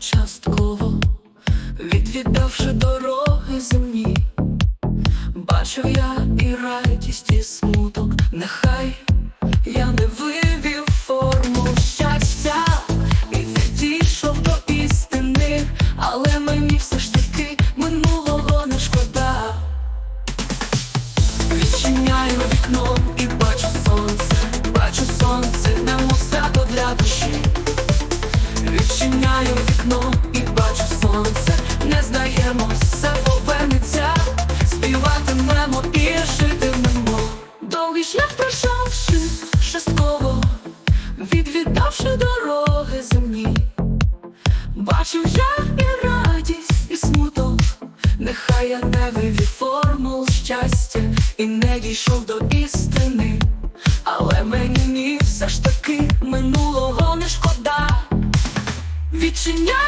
частково, відвідавши дороги Відчиняю вікно і бачу сонце, не здаємось, все повернеться, співатимемо і житимемо. Довгий шлях пройшовши частково, відвідавши дороги земні. Бачив я і радість, і смуток, нехай я не вивів формул щастя і не дійшов до істини, але мені все Відчиняю вікно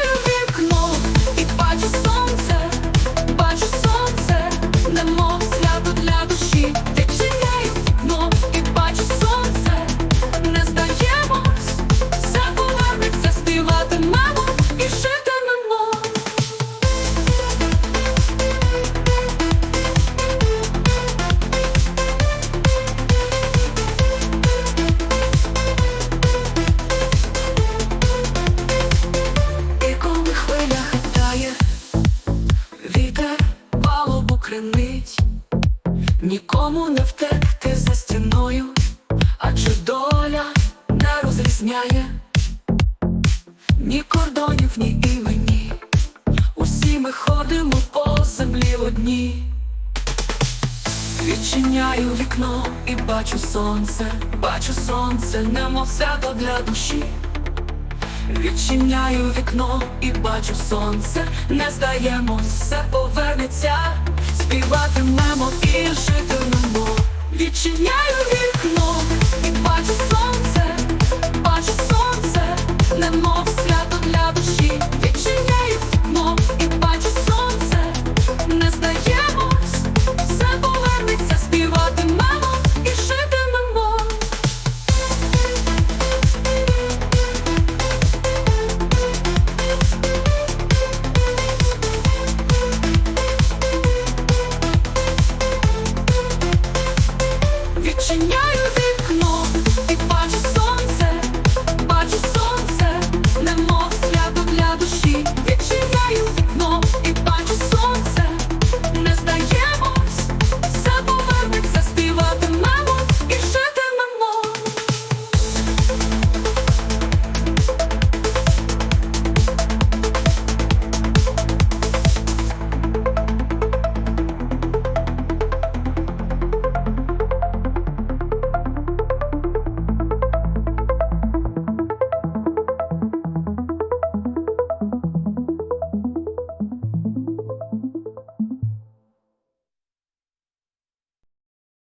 нікому не втекти за стіною, адже доля не розрізняє ні кордонів, ні імені. Усі ми ходимо по землі одні. Відчиняю вікно і бачу сонце, бачу сонце, немов свято для душі. Відчиняю вікно і бачу сонце, не здаємось, все повернеться, співатимемо і житимемо. Відчиняю вікно відчиняю.